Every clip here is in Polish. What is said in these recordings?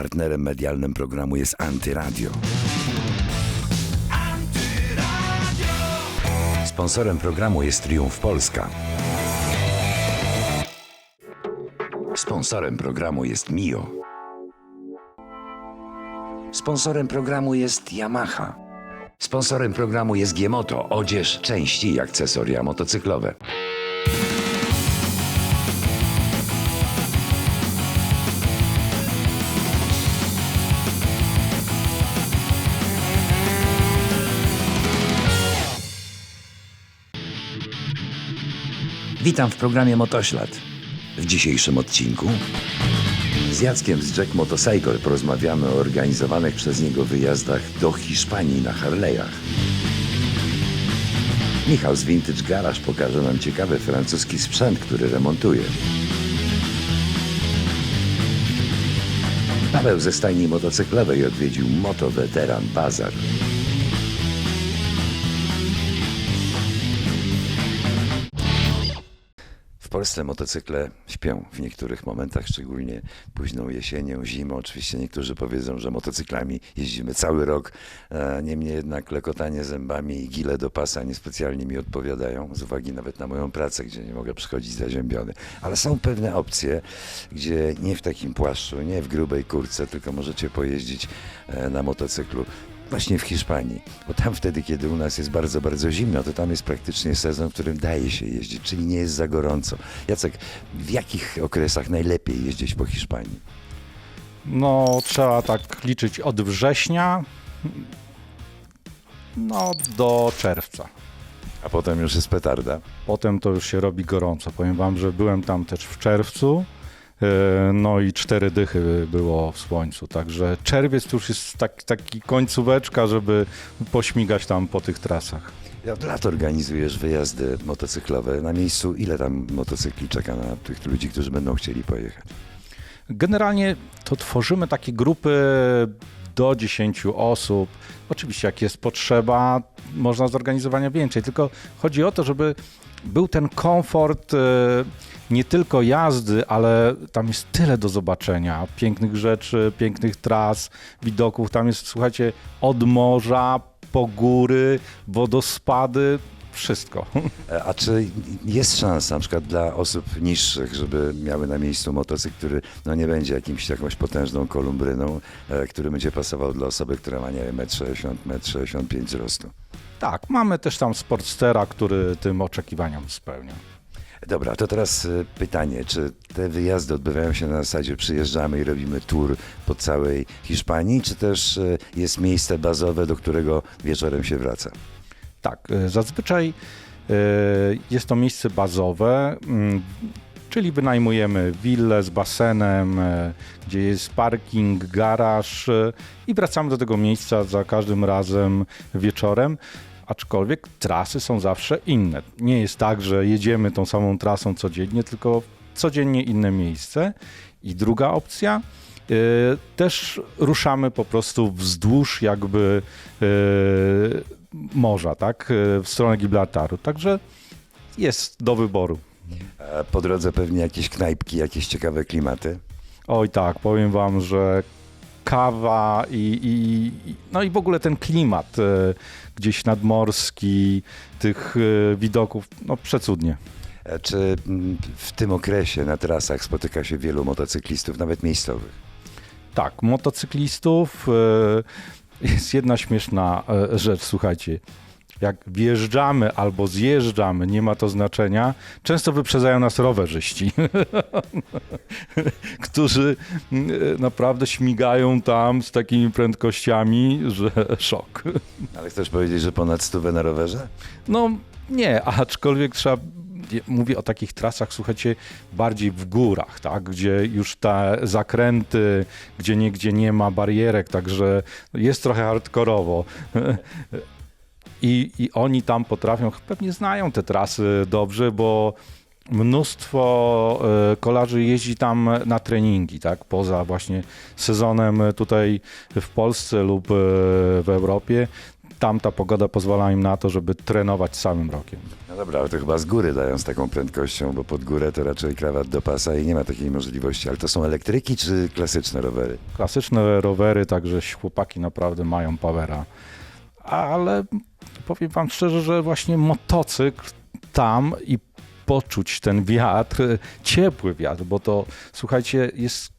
Partnerem medialnym programu jest Antyradio. Sponsorem programu jest Triumf Polska. Sponsorem programu jest Mio. Sponsorem programu jest Yamaha. Sponsorem programu jest Giemoto, odzież, części i akcesoria motocyklowe. Witam w programie Motoślad. W dzisiejszym odcinku z Jackiem z Jack Motorcycle porozmawiamy o organizowanych przez niego wyjazdach do Hiszpanii na Harley'ach. Michał z Vintage Garage pokaże nam ciekawy francuski sprzęt, który remontuje. Paweł ze stajni motocyklowej odwiedził Moto Veteran Bazar. Polsce motocykle śpią w niektórych momentach, szczególnie późną jesienią, zimą. Oczywiście niektórzy powiedzą, że motocyklami jeździmy cały rok. E, Niemniej jednak lekotanie zębami i gile do pasa niespecjalnie mi odpowiadają, z uwagi nawet na moją pracę, gdzie nie mogę przychodzić zaziębiony. Ale są pewne opcje, gdzie nie w takim płaszczu, nie w grubej kurce, tylko możecie pojeździć e, na motocyklu właśnie w Hiszpanii, bo tam wtedy, kiedy u nas jest bardzo, bardzo zimno, to tam jest praktycznie sezon, w którym daje się jeździć, czyli nie jest za gorąco. Jacek, w jakich okresach najlepiej jeździć po Hiszpanii? No, trzeba tak liczyć od września no, do czerwca. A potem już jest petarda. Potem to już się robi gorąco. Powiem wam, że byłem tam też w czerwcu. E, No i cztery dychy było w słońcu, także czerwiec to już jest tak, taki końcóweczka, żeby pośmigać tam po tych trasach. Od lat organizujesz wyjazdy motocyklowe. Na miejscu ile tam motocykli czeka na tych ludzi, którzy będą chcieli pojechać? Generalnie to tworzymy takie grupy do 10 osób. Oczywiście, jak jest potrzeba, można zorganizowania więcej, tylko chodzi o to, żeby był ten komfort e, nie tylko jazdy, ale tam jest tyle do zobaczenia. Pięknych rzeczy, pięknych tras, widoków. Tam jest, słuchajcie, od morza po góry, wodospady, wszystko. E, A czy jest szansa na przykład dla osób niższych, żeby miały na miejscu motocykl, który no nie będzie jakimś, jakąś potężną kolumbryną, e, który będzie pasował dla osoby, która ma, nie wiem, 1,60 m, 1,65 m wzrostu? Tak, mamy też tam Sportstera, który tym oczekiwaniom spełnia. Dobra, to teraz e, pytanie, czy te wyjazdy odbywają się na zasadzie przyjeżdżamy i robimy tour po całej Hiszpanii, czy też e, jest miejsce bazowe, do którego wieczorem się wraca? Tak, y, zazwyczaj y, jest to miejsce bazowe, mm, czyli wynajmujemy willę z basenem, y, gdzie jest parking, garaż y, i wracamy do tego miejsca za każdym razem wieczorem. Aczkolwiek trasy są zawsze inne. Nie jest tak, że jedziemy tą samą trasą codziennie, tylko codziennie inne miejsce. I druga opcja, y, też ruszamy po prostu wzdłuż jakby y, morza, tak, y, w stronę Gibraltaru. Także jest do wyboru. A po drodze pewnie jakieś knajpki, jakieś ciekawe klimaty. Oj tak, powiem wam, że kawa i, i no i w ogóle ten klimat y, gdzieś nadmorski, tych y, widoków, no przecudnie. E, Czy mm, w tym okresie na trasach spotyka się wielu motocyklistów, nawet miejscowych? Tak, motocyklistów. e, Jest jedna śmieszna e, rzecz, słuchajcie. Jak wjeżdżamy albo zjeżdżamy, nie ma to znaczenia, często wyprzedzają nas rowerzyści, którzy mm, naprawdę śmigają tam z takimi prędkościami, że szok. Ale chcesz powiedzieć, że ponad stówę na rowerze? No nie, aczkolwiek trzeba. Mówię o takich trasach, słuchajcie, bardziej w górach, tak? gdzie już te zakręty, gdzie niegdzie nie ma barierek, także jest trochę hardkorowo. I, I oni tam potrafią, pewnie znają te trasy dobrze, bo mnóstwo e, kolarzy jeździ tam na treningi, tak? Poza właśnie sezonem tutaj w Polsce lub e, w Europie tamta pogoda pozwala im na to, żeby trenować całym rokiem. No dobra, ale to chyba z góry dają z taką prędkością, bo pod górę to raczej krawat do pasa i nie ma takiej możliwości. Ale to są elektryki czy klasyczne rowery? Klasyczne rowery, także chłopaki naprawdę mają powera. Ale powiem wam szczerze, że właśnie motocykl tam i poczuć ten wiatr, ciepły wiatr, bo to słuchajcie, jest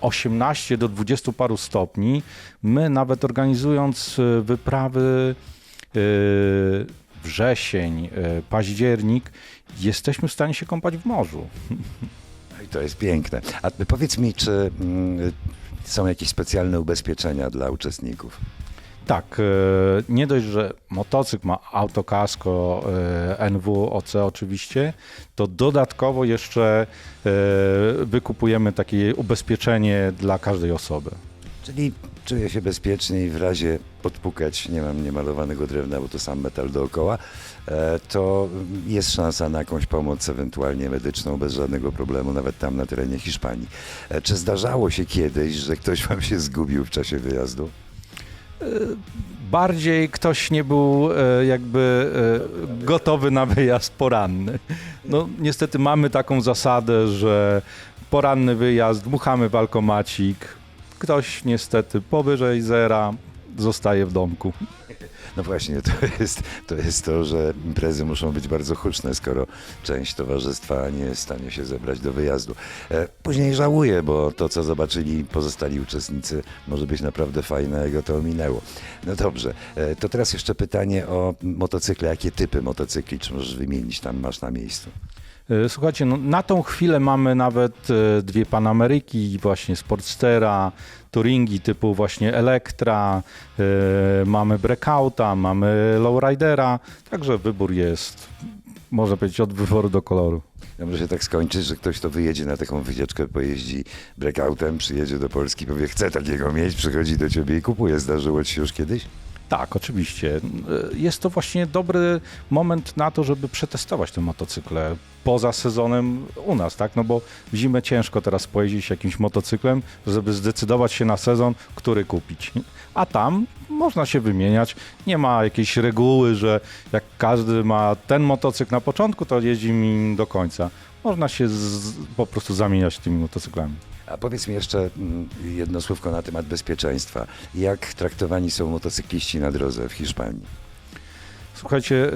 18 do 20 paru stopni. My nawet organizując e, wyprawy e, wrzesień, e, październik, jesteśmy w stanie się kąpać w morzu. I to jest piękne. A powiedz mi, czy mm, są jakieś specjalne ubezpieczenia dla uczestników? Tak, e, nie dość, że motocykl ma autokasko e, NWOC oczywiście, to dodatkowo jeszcze e, wykupujemy takie ubezpieczenie dla każdej osoby. Czyli czuję się bezpiecznie i w razie odpukać, nie mam niemalowanego drewna, bo to sam metal dookoła, to jest szansa na jakąś pomoc ewentualnie medyczną bez żadnego problemu, nawet tam na terenie Hiszpanii. Czy zdarzało się kiedyś, że ktoś wam się zgubił w czasie wyjazdu? Bardziej ktoś nie był e, jakby e, gotowy na wyjazd poranny. No niestety mamy taką zasadę, że poranny wyjazd, dmuchamy w ktoś niestety powyżej zera zostaje w domku. No właśnie, to jest, to jest to, że imprezy muszą być bardzo huczne, skoro część towarzystwa nie jest w stanie się zebrać do wyjazdu. E, Później żałuję, bo to, co zobaczyli pozostali uczestnicy, może być naprawdę fajne, a go to ominęło. No dobrze, e, to teraz jeszcze pytanie o motocykle. Jakie typy motocykli, czy możesz wymienić, tam masz na miejscu? E, Słuchajcie, no, na tą chwilę mamy nawet e, dwie Panameryki, właśnie Sportstera, Touringi typu właśnie Elektra, e, mamy Breakouta, mamy Lowridera, także wybór jest, można powiedzieć, od wyboru do koloru. Ja może się tak skończyć, że ktoś, kto wyjedzie na taką wycieczkę, pojeździ breakoutem, przyjedzie do Polski, powie, chcę takiego mieć, przychodzi do ciebie i kupuje. Zdarzyło ci się już kiedyś? Tak, oczywiście. Jest to właśnie dobry moment na to, żeby przetestować te motocykle poza sezonem u nas, tak? No bo w zimę ciężko teraz pojeździć jakimś motocyklem, żeby zdecydować się na sezon, który kupić. A tam można się wymieniać. Nie ma jakiejś reguły, że jak każdy ma ten motocykl na początku, to jeździ nim do końca. Można się z, po prostu zamieniać tymi motocyklami. A powiedz mi jeszcze mm, jedno słówko na temat bezpieczeństwa. Jak traktowani są motocykliści na drodze w Hiszpanii? Słuchajcie, e,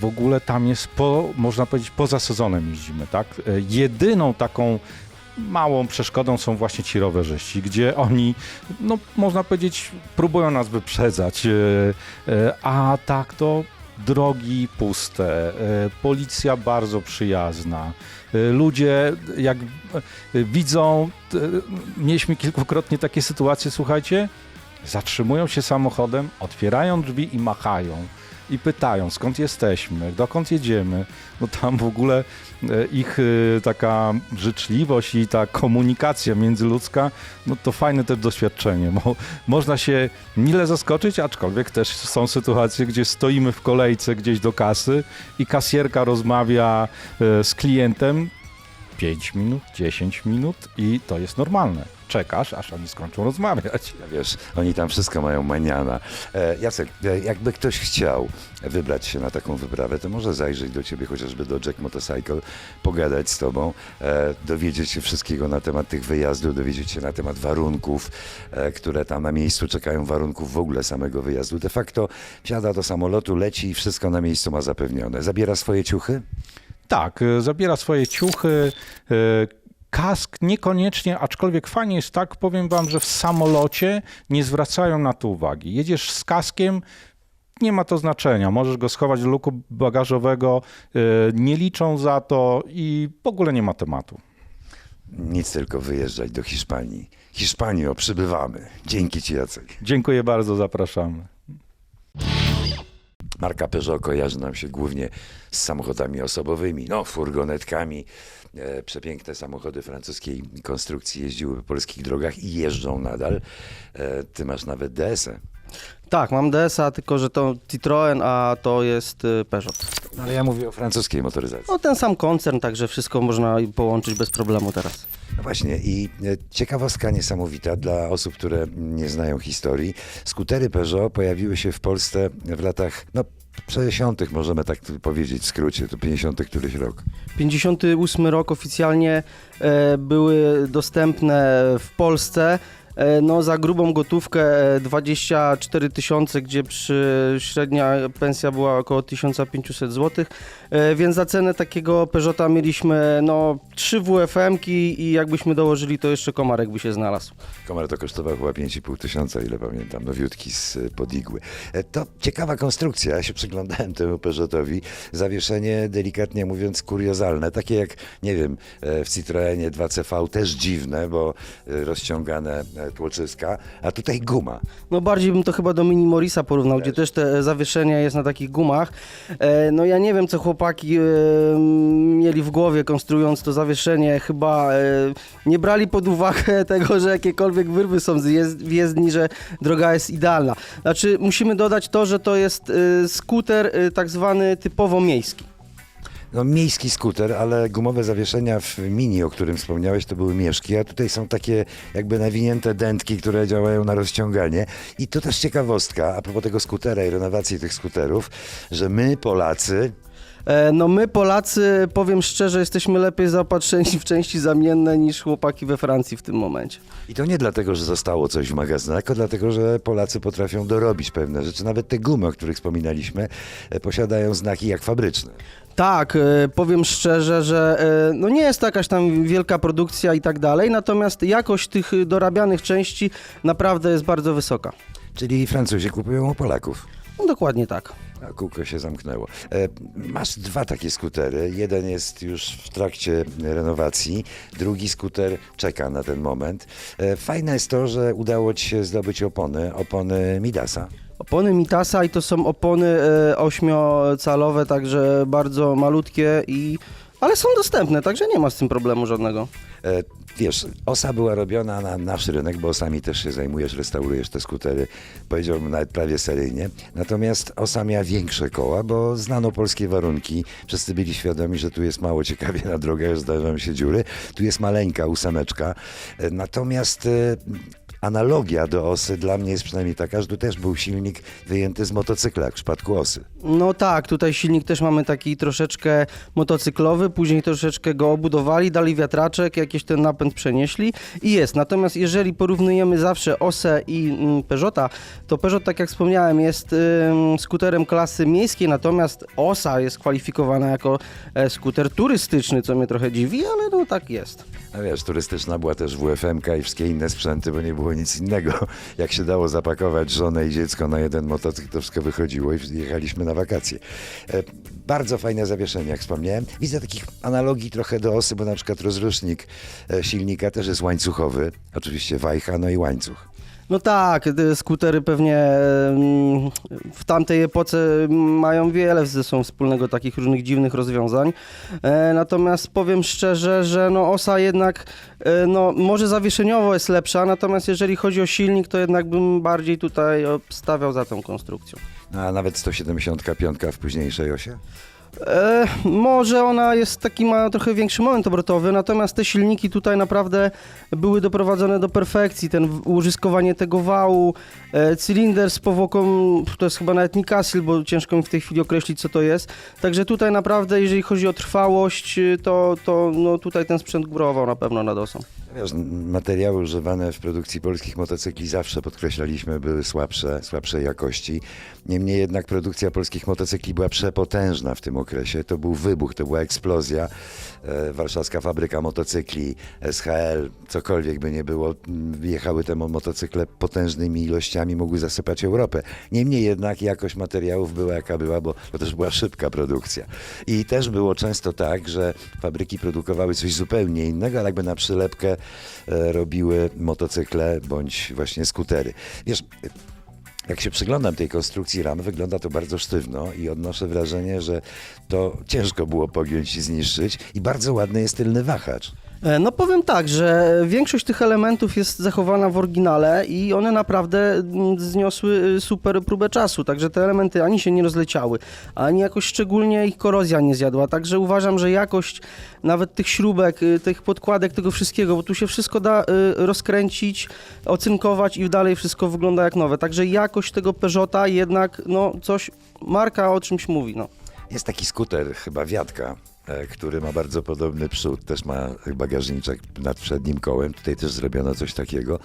w ogóle tam jest, po, można powiedzieć, poza sezonem jeździmy, tak? E, Jedyną taką małą przeszkodą są właśnie ci rowerzyści, gdzie oni, no można powiedzieć, próbują nas wyprzedzać, e, a tak to drogi puste, e, policja bardzo przyjazna, e, ludzie jak e, widzą, mieliśmy kilkukrotnie takie sytuacje, słuchajcie, zatrzymują się samochodem, otwierają drzwi i machają. I pytają, skąd jesteśmy, dokąd jedziemy. No tam w ogóle e, ich e, taka życzliwość i ta komunikacja międzyludzka, no to fajne też doświadczenie. Bo można się mile zaskoczyć, aczkolwiek też są sytuacje, gdzie stoimy w kolejce gdzieś do kasy i kasjerka rozmawia e, z klientem 5 minut, 10 minut i to jest normalne. Czekasz, aż oni skończą rozmawiać. Ja Wiesz, oni tam wszystko mają maniana. E, Jacek, e, jakby ktoś chciał wybrać się na taką wyprawę, to może zajrzeć do ciebie chociażby do Jack Motorcycle, pogadać z tobą, e, dowiedzieć się wszystkiego na temat tych wyjazdów, dowiedzieć się na temat warunków, e, które tam na miejscu czekają, warunków w ogóle samego wyjazdu. De facto wsiada do samolotu, leci i wszystko na miejscu ma zapewnione. Zabiera swoje ciuchy? Tak, e, zabiera swoje ciuchy. e, Kask niekoniecznie, aczkolwiek fajnie jest tak, powiem wam, że w samolocie nie zwracają na to uwagi. Jedziesz z kaskiem, nie ma to znaczenia. Możesz go schować do luku bagażowego, e, nie liczą za to i w ogóle nie ma tematu. Nic tylko wyjeżdżać do Hiszpanii. Hiszpanio, przybywamy. Dzięki ci, Jacek. Dziękuję bardzo, zapraszamy. Marka Peugeot kojarzy nam się głównie z samochodami osobowymi, no furgonetkami. E, przepiękne samochody francuskiej konstrukcji jeździły po polskich drogach i jeżdżą nadal. E, ty masz nawet DS-ę. Tak, mam DS-a, tylko że to Citroen, a to jest y, Peugeot. No, ale ja mówię o francuskiej motoryzacji. No ten sam koncern, także wszystko można połączyć bez problemu teraz. No właśnie i e, ciekawostka niesamowita dla osób, które nie znają historii. Skutery Peugeot pojawiły się w Polsce w latach, no 60. możemy tak powiedzieć w skrócie, to 50. któryś rok. 58 rok oficjalnie e, były dostępne w Polsce. E, no, za grubą gotówkę e, 24 tysiące, gdzie przy średnia pensja była około 1500 zł, e, więc za cenę takiego Peugeota mieliśmy no, trzy WFM-ki i jakbyśmy dołożyli, to jeszcze komarek by się znalazł. Komar to kosztował chyba 5,5 tysiąca, ile pamiętam, nowiutki z e, podigły. E, To ciekawa konstrukcja, ja się przyglądałem temu Peugeotowi. Zawieszenie, delikatnie mówiąc, kuriozalne, takie jak, nie wiem, e, w Citroenie 2CV, też dziwne, bo e, rozciągane e, tłoczyska, a tutaj guma. No bardziej bym to chyba do Mini Morisa porównał, gdzie też te zawieszenie jest na takich gumach. E, no ja nie wiem, co chłopaki e, mieli w głowie konstruując to zawieszenie. Chyba e, nie brali pod uwagę tego, że jakiekolwiek wyrwy są w jezdni, że droga jest idealna. Znaczy musimy dodać to, że to jest e, skuter e, tak zwany typowo miejski. No, miejski skuter, ale gumowe zawieszenia w Mini, o którym wspomniałeś, to były mieszki, a tutaj są takie jakby nawinięte dętki, które działają na rozciąganie. I to też ciekawostka, a propos tego skutera i renowacji tych skuterów, że my, Polacy, No my Polacy, powiem szczerze, jesteśmy lepiej zaopatrzeni w części zamienne niż chłopaki we Francji w tym momencie. i to nie dlatego, że zostało coś w magazynach, tylko dlatego, że Polacy potrafią dorobić pewne rzeczy. Nawet te gumy, o których wspominaliśmy, e, posiadają znaki jak fabryczne. Tak, e, powiem szczerze, że e, no nie jest to jakaś tam wielka produkcja i tak dalej, natomiast jakość tych dorabianych części naprawdę jest bardzo wysoka. Czyli Francuzi kupują u Polaków. No dokładnie tak. A kółko się zamknęło. E, masz dwa takie skutery. Jeden jest już w trakcie renowacji, drugi skuter czeka na ten moment. E, fajne jest to, że udało ci się zdobyć opony, opony Midasa. Opony Mitasa i to są opony e, ośmiocalowe, także bardzo malutkie i... Ale są dostępne, także nie ma z tym problemu żadnego. E, Wiesz, osa była robiona na nasz rynek, bo osami też się zajmujesz, restaurujesz te skutery, powiedziałbym nawet prawie seryjnie. Natomiast osa miała większe koła, bo znano polskie warunki. Wszyscy byli świadomi, że tu jest mało ciekawie na drogach, zdarzają się dziury. Tu jest maleńka ósemeczka. E, Natomiast e, analogia do osy dla mnie jest przynajmniej taka, że tu też był silnik wyjęty z motocykla, jak w przypadku osy. No tak, tutaj silnik też mamy taki troszeczkę motocyklowy, później troszeczkę go obudowali, dali wiatraczek, jakieś ten napęd przenieśli i jest. Natomiast jeżeli porównujemy zawsze Osę i mm, Peugeota, to Peugeot, tak jak wspomniałem, jest skuterem klasy miejskiej, natomiast Osa jest kwalifikowana jako e, skuter turystyczny, co mnie trochę dziwi, ale no tak jest. A wiesz, turystyczna była też WFM-ka i wszystkie inne sprzęty, bo nie było nic innego. Jak się dało zapakować żonę i dziecko na jeden motocykl, to wszystko wychodziło i jechaliśmy na wakacje. E, bardzo fajne zawieszenie, jak wspomniałem. Widzę takich analogii trochę do osy, bo na przykład rozrusznik e, silnika też jest łańcuchowy. Oczywiście wajcha, no i łańcuch. No tak, te skutery pewnie w tamtej epoce mają wiele ze sobą wspólnego takich różnych dziwnych rozwiązań. E, Natomiast powiem szczerze, że no osa jednak e, no, może zawieszeniowo jest lepsza, natomiast jeżeli chodzi o silnik, to jednak bym bardziej tutaj obstawiał za tą konstrukcją. No, a nawet 175 w późniejszej osie? E, może ona jest taki, ma trochę większy moment obrotowy, natomiast te silniki tutaj naprawdę były doprowadzone do perfekcji. Ten użyskowanie tego wału, e, cylinder z powłoką, to jest chyba nawet Nikasil, bo ciężko mi w tej chwili określić, co to jest. Także tutaj naprawdę, jeżeli chodzi o trwałość, y, to, to no, tutaj ten sprzęt górował na pewno nad osą. Wiesz, materiały używane w produkcji polskich motocykli zawsze podkreślaliśmy były słabsze, słabszej jakości. Niemniej jednak produkcja polskich motocykli była przepotężna w tym okresie. To był wybuch, to była eksplozja. E, warszawska fabryka motocykli, SHL, cokolwiek by nie było, jechały te mo- motocykle potężnymi ilościami, mogły zasypać Europę. Niemniej jednak jakość materiałów była jaka była, bo to też była szybka produkcja. I też było często tak, że fabryki produkowały coś zupełnie innego, ale jakby na przylepkę robiły motocykle bądź właśnie skutery. Wiesz, jak się przyglądam tej konstrukcji ram, wygląda to bardzo sztywno i odnoszę wrażenie, że to ciężko było pogiąć i zniszczyć i bardzo ładny jest tylny wahacz. E, No powiem tak, że większość tych elementów jest zachowana w oryginale i one naprawdę mm, zniosły y, super próbę czasu, także te elementy ani się nie rozleciały, ani jakoś szczególnie ich korozja nie zjadła, także uważam, że jakość nawet tych śrubek, y, tych podkładek, tego wszystkiego, bo tu się wszystko da y, rozkręcić, ocynkować i dalej wszystko wygląda jak nowe, także jakość tego Peugeota jednak, no coś, marka o czymś mówi, no. Jest taki skuter, chyba Wiatka, który ma bardzo podobny przód, też ma bagażniczek nad przednim kołem, tutaj też zrobiono coś takiego.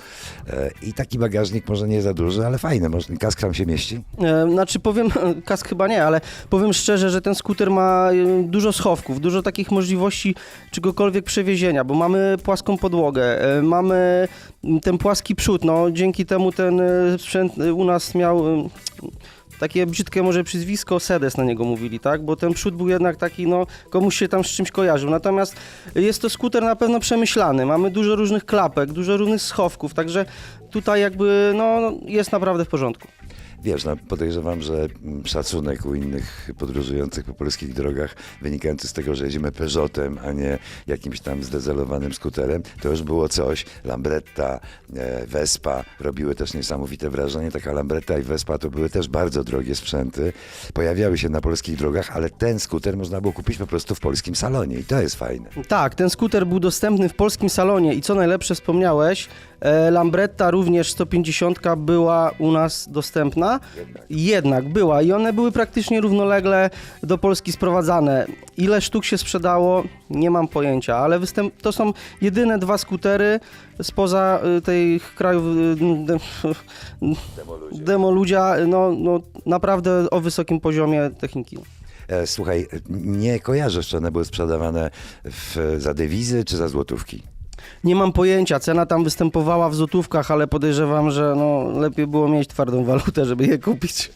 E, I taki bagażnik może nie za duży, ale fajny, może, kask tam się mieści. E, Znaczy powiem, kask chyba nie, ale powiem szczerze, że ten skuter ma e, dużo schowków, dużo takich możliwości czegokolwiek przewiezienia, bo mamy płaską podłogę, e, mamy ten płaski przód, no dzięki temu ten e, sprzęt e, u nas miał e, takie brzydkie może przyzwisko Sedes na niego mówili, tak? Bo ten przód był jednak taki, no komuś się tam z czymś kojarzył. Natomiast jest to skuter na pewno przemyślany. Mamy dużo różnych klapek, dużo różnych schowków, także tutaj jakby no no, jest naprawdę w porządku. Wiesz, no, podejrzewam, że mm, szacunek u innych podróżujących po polskich drogach wynikający z tego, że jedziemy Peugeotem, a nie jakimś tam zdezelowanym skuterem, to już było coś. Lambretta, e, Vespa robiły też niesamowite wrażenie. Taka Lambretta i Vespa to były też bardzo drogie sprzęty. Pojawiały się na polskich drogach, ale ten skuter można było kupić po prostu w polskim salonie i to jest fajne. Tak, ten skuter był dostępny w polskim salonie i co najlepsze wspomniałeś, e, Lambretta również 150 była u nas dostępna. Jednak. Jednak była i one były praktycznie równolegle do Polski sprowadzane. Ile sztuk się sprzedało, nie mam pojęcia, ale występ, to są jedyne dwa skutery spoza y, tych krajów y, de, demoludzia, no, no naprawdę o wysokim poziomie techniki. E, Słuchaj, nie kojarzę, czy one były sprzedawane w, za dewizy czy za złotówki. Nie mam pojęcia, cena tam występowała w złotówkach, ale podejrzewam, że no, lepiej było mieć twardą walutę, żeby je kupić.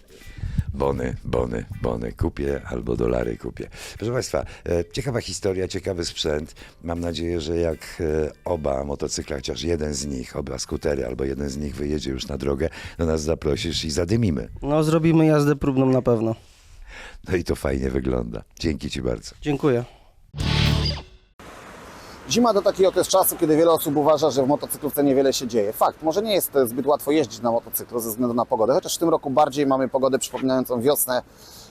Bony, bony, bony kupię albo dolary kupię. Proszę Państwa, e, ciekawa historia, ciekawy sprzęt. Mam nadzieję, że jak e, oba motocykle, chociaż jeden z nich, oba skutery albo jeden z nich wyjedzie już na drogę, do nas zaprosisz i zadymimy. No, zrobimy jazdę próbną na pewno. No i to fajnie wygląda. Dzięki Ci bardzo. Dziękuję. Zima to taki okres czasu, kiedy wiele osób uważa, że w motocyklówce niewiele się dzieje. Fakt, może nie jest zbyt łatwo jeździć na motocyklu ze względu na pogodę, chociaż w tym roku bardziej mamy pogodę przypominającą wiosnę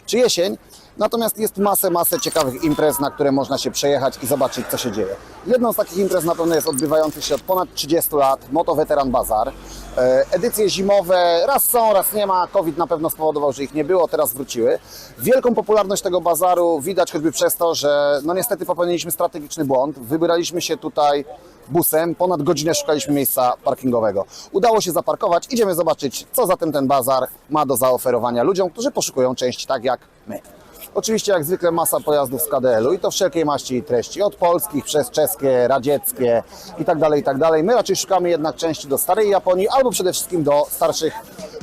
czy jesień. Natomiast jest masę, masę ciekawych imprez, na które można się przejechać i zobaczyć, co się dzieje. Jedną z takich imprez na pewno jest odbywający się od ponad 30 lat Moto Veteran Bazar. E, Edycje zimowe raz są, raz nie ma. COVID na pewno spowodował, że ich nie było, teraz wróciły. Wielką popularność tego bazaru widać choćby przez to, że no niestety popełniliśmy strategiczny błąd. Wybieraliśmy się tutaj busem, ponad godzinę szukaliśmy miejsca parkingowego. Udało się zaparkować, idziemy zobaczyć, co zatem ten bazar ma do zaoferowania ludziom, którzy poszukują części tak jak my. Oczywiście jak zwykle masa pojazdów z KDL-u i to wszelkiej maści i treści, od polskich przez czeskie, radzieckie i tak dalej, i tak. My raczej szukamy jednak części do starej Japonii albo przede wszystkim do starszych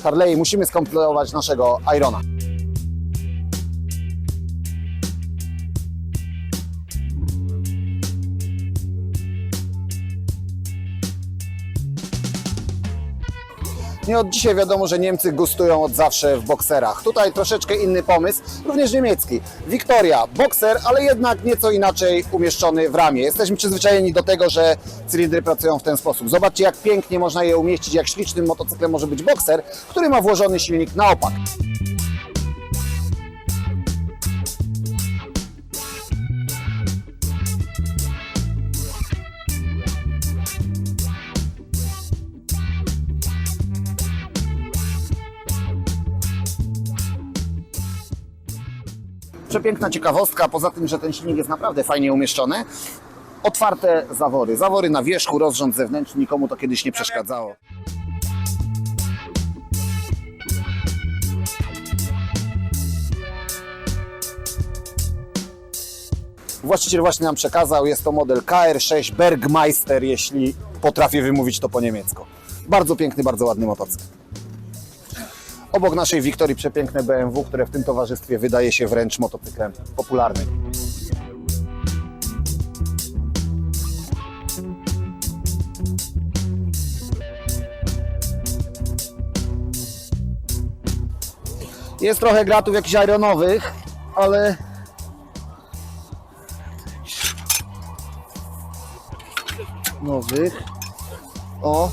Harley. Musimy skompletować naszego Irona. Nie od dzisiaj wiadomo, że Niemcy gustują od zawsze w bokserach. Tutaj troszeczkę inny pomysł, również niemiecki. Wiktoria, bokser, ale jednak nieco inaczej umieszczony w ramię. Jesteśmy przyzwyczajeni do tego, że cylindry pracują w ten sposób. Zobaczcie, jak pięknie można je umieścić, jak ślicznym motocyklem może być bokser, który ma włożony silnik na opak. Przepiękna ciekawostka, poza tym, że ten silnik jest naprawdę fajnie umieszczony. Otwarte zawory. Zawory na wierzchu, rozrząd zewnętrzny, nikomu to kiedyś nie przeszkadzało. Właściciel właśnie nam przekazał, jest to model KR6 Bergmeister, jeśli potrafię wymówić to po niemiecku. Bardzo piękny, bardzo ładny motocykl. Obok naszej Wiktorii przepiękne BMW, które w tym towarzystwie wydaje się wręcz motocyklem popularnym. Jest trochę gratów jakichś ironowych, ale nowych. O,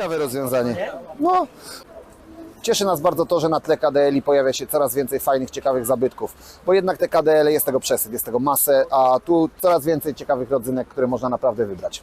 ciekawe rozwiązanie. No, cieszy nas bardzo to, że na tle KDL-i pojawia się coraz więcej fajnych, ciekawych zabytków, bo jednak te KDL jest tego przesyt, jest tego masę, a tu coraz więcej ciekawych rodzynek, które można naprawdę wybrać.